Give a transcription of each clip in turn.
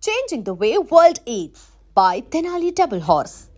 Changing the way world eats by Tenali Double Horse.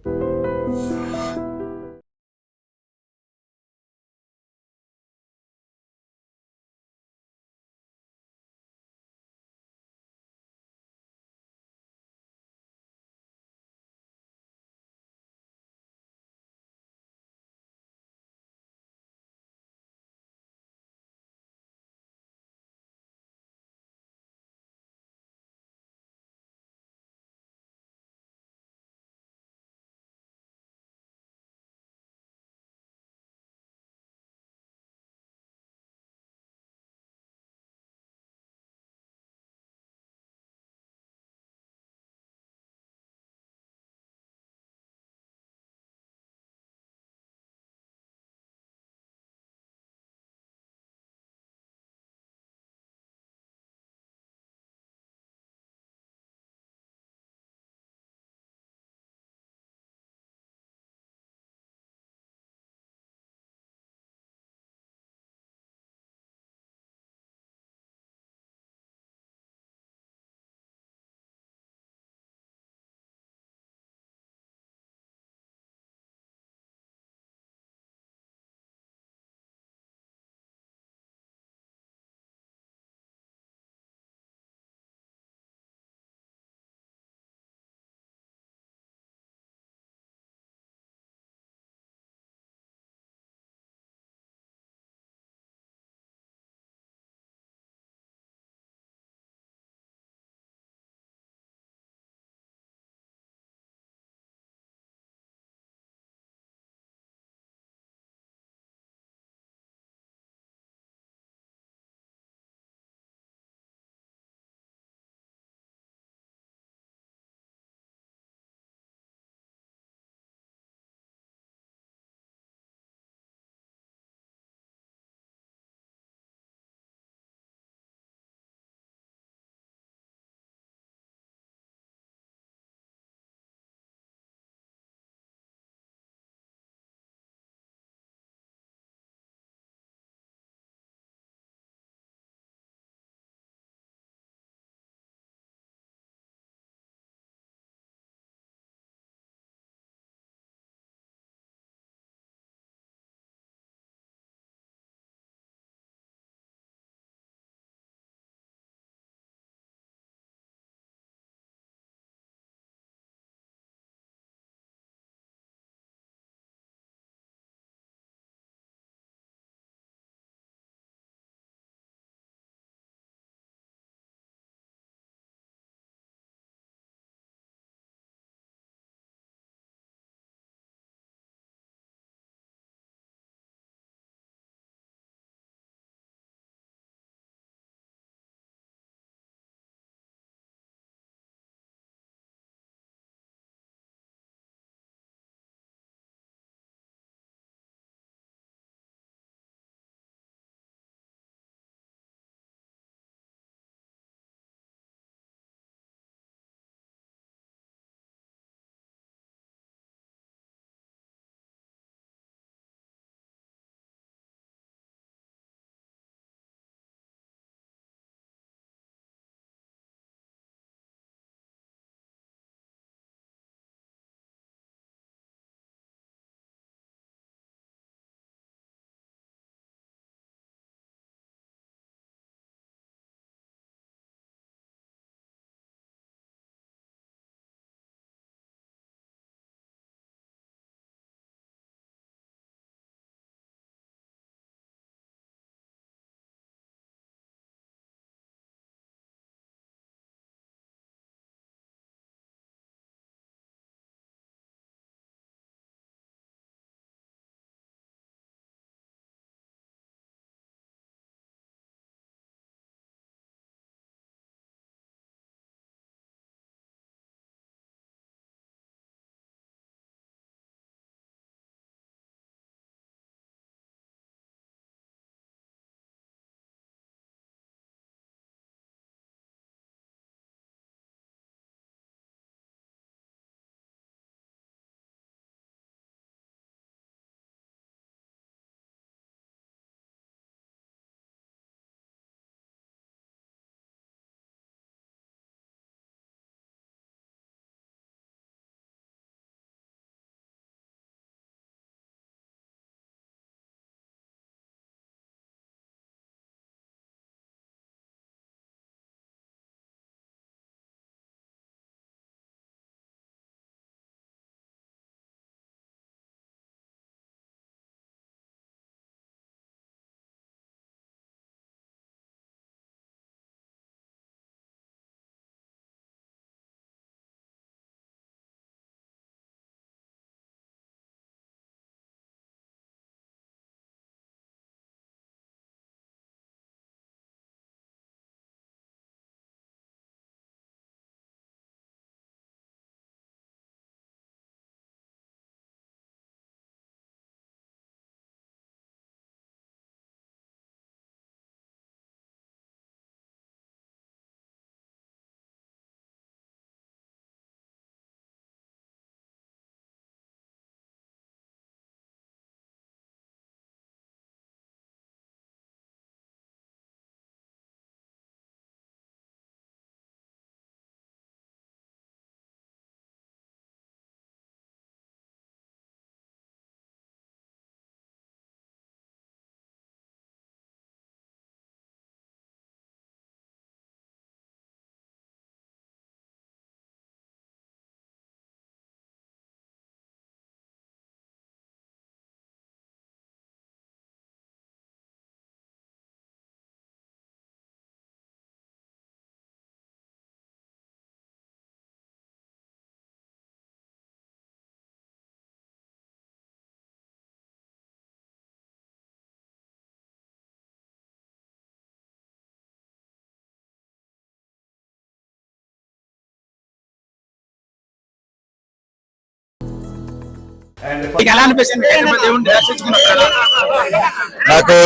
నాకు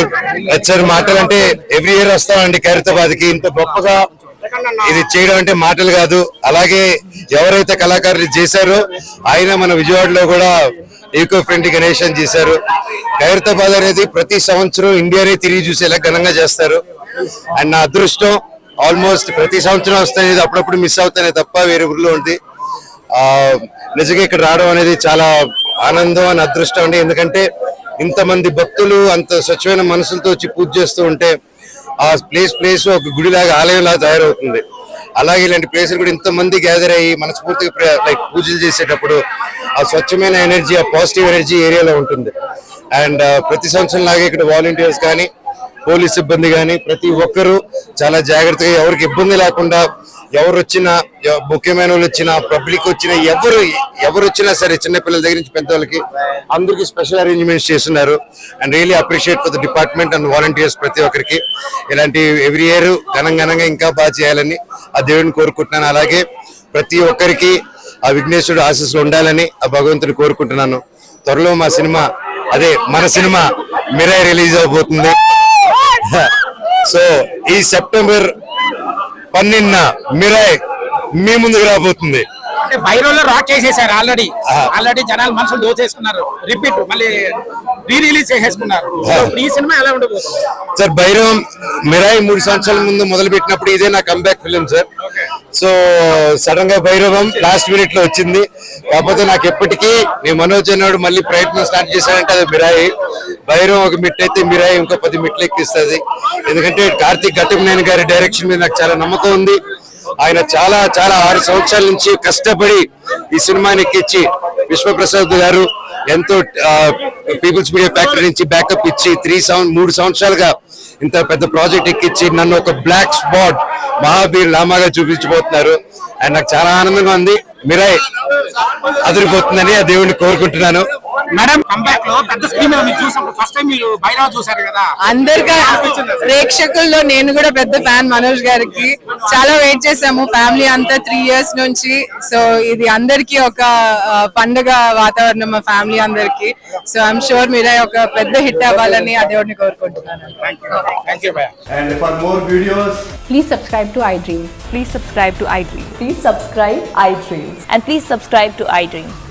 వచ్చారు మాటలు అంటే ఎవ్రీ ఇయర్ వస్తామండి ఖైరతాబాద్కి ఇంత గొప్పగా ఇది చేయడం అంటే మాటలు కాదు. అలాగే ఎవరైతే కళాకారులు చేశారో ఆయన మన విజయవాడలో కూడా ఈకో ఫ్రెండ్లీ గణేషన్ చేశారు. ఖైరతాబాద్ అనేది ప్రతి సంవత్సరం ఇండియానే తిరిగి చూసేలా ఘనంగా చేస్తారు. అండ్ నా అదృష్టం ఆల్మోస్ట్ ప్రతి సంవత్సరం వస్తాయి అప్పుడప్పుడు మిస్ అవుతానే తప్ప వేరే ఊర్లో ఉంది. ఆ నిజంగా ఇక్కడ రావడం అనేది చాలా ఆనందం అని అదృష్టం అండి. ఎందుకంటే ఇంతమంది భక్తులు అంత స్వచ్ఛమైన మనసులతో వచ్చి పూజ చేస్తూ ఉంటే ఆ ప్లేస్ ప్లేస్ ఒక గుడిలాగా ఆలయంలాగా తయారవుతుంది. అలాగే ఇలాంటి ప్లేస్ కూడా ఇంతమంది గ్యాదర్ అయ్యి మనస్ఫూర్తిగా లైక్ పూజలు చేసేటప్పుడు ఆ స్వచ్ఛమైన ఎనర్జీ ఆ పాజిటివ్ ఎనర్జీ ఏరియాలో ఉంటుంది. అండ్ uh, ప్రతి సంవత్సరం లాగే ఇక్కడ వాలంటీర్స్ కానీ పోలీస్ సిబ్బంది కానీ ప్రతి ఒక్కరూ చాలా జాగ్రత్తగా ఎవరికి ఇబ్బంది లేకుండా ఎవరు వచ్చినా ముఖ్యమైన వాళ్ళు వచ్చినా పబ్లిక్ వచ్చినా ఎవరు ఎవరు వచ్చినా సరే చిన్న పిల్లల దగ్గర నుంచి పెద్దవాళ్ళకి అందరికి స్పెషల్ అరేంజ్మెంట్స్ చేస్తున్నారు. And really appreciate for the department and volunteers ప్రతి ఒక్కరికి. ఇలాంటి ఎవ్రీ ఇయర్ ఘనంఘనంగా ఇంకా బాగా చేయాలని ఆ దేవుడిని కోరుకుంటున్నాను. అలాగే ప్రతి ఒక్కరికి ఆ విఘ్నేశ్వరుడు ఆశీస్సులు ఉండాలని ఆ భగవంతుని కోరుకుంటున్నాను. త్వరలో మా సినిమా అదే మన సినిమా మిరాయి రిలీజ్ అవబోతుంది. సో ఈ సెప్టెంబర్ పన్నెండున మిరాయ్ మీ ముందుకు రాబోతుంది. అంటే రాక్ చేసేసారు ఆల్రెడీ ఆల్రెడీ జనాలు మనుషులు దోచేసుకున్నారు. రిపీట్ మళ్ళీ రీ రిలీజ్ చేసేసుకున్నారు ఈ సినిమా ఎలా ఉండబోతుంది? సార్ భైరవం మిరాయి మూడు సంవత్సరాల ముందు మొదలు పెట్టినప్పుడు ఇదే నా కంబ్యాక్ ఫిలిం సార్. సో సడన్గా భైరవం లాస్ట్ మినిట్లో వచ్చింది. కాకపోతే నాకు ఎప్పటికీ నేను మనోజ్ అన్నాడు మళ్ళీ ప్రయత్నం స్టార్ట్ చేశాడంటే అది మిరాయి. భైరవం ఒక మిట్ అయితే మిరాయి ఇంకో పది మిట్లు ఎక్కిస్తుంది. ఎందుకంటే కార్తీక్ ఘటమనేని గారి డైరెక్షన్ మీద నాకు చాలా నమ్మకం ఉంది. ఆయన చాలా చాలా ఆరు సంవత్సరాల నుంచి కష్టపడి ఈ సినిమాని ఎక్కించి విశ్వప్రసాద్ గారు ఎంతో పీపుల్స్ మీడియా ఫ్యాక్టరీ నుంచి బ్యాకప్ ఇచ్చి త్రీ సంవత్సరం మూడు సంవత్సరాలుగా ఇంత పెద్ద ప్రాజెక్ట్ ఎక్కించి నన్ను ఒక బ్లాక్ స్పాట్ మహాబీర్ లామాగా చూపించబోతున్నారు. అండ్ నాకు చాలా ఆనందంగా ఉంది. మిరాయ్ అదిరిపోతుందని ఆ దేవుడిని కోరుకుంటున్నాను. మేడం కంబ్యాక్లో పెద్ద స్క్రీన్ మీద మీరు చూసినప్పుడు ఫస్ట్ టైం మీరు బైరావ్ చూసారు కదా అందరిగా ప్రేక్షకుల్లో నేను కూడా పెద్ద ఫ్యాన్ మనోజ్ గారికి చాలా వెయిట్ చేసాము ఫ్యామిలీ అంతా త్రీ ఇయర్స్ నుంచి సో ఇది అందరికి ఒక పండుగ వాతావరణం మా ఫ్యామిలీ అందరికి సో ఐఎమ్ షూర్ మీరే ఒక పెద్ద హిట్ అవ్వాలని ఆ దేవుడిని కోరుకుంటున్నాను And for more videos, Please subscribe to iDream. Please subscribe to iDream. Please subscribe iDreams. And please subscribe to iDream.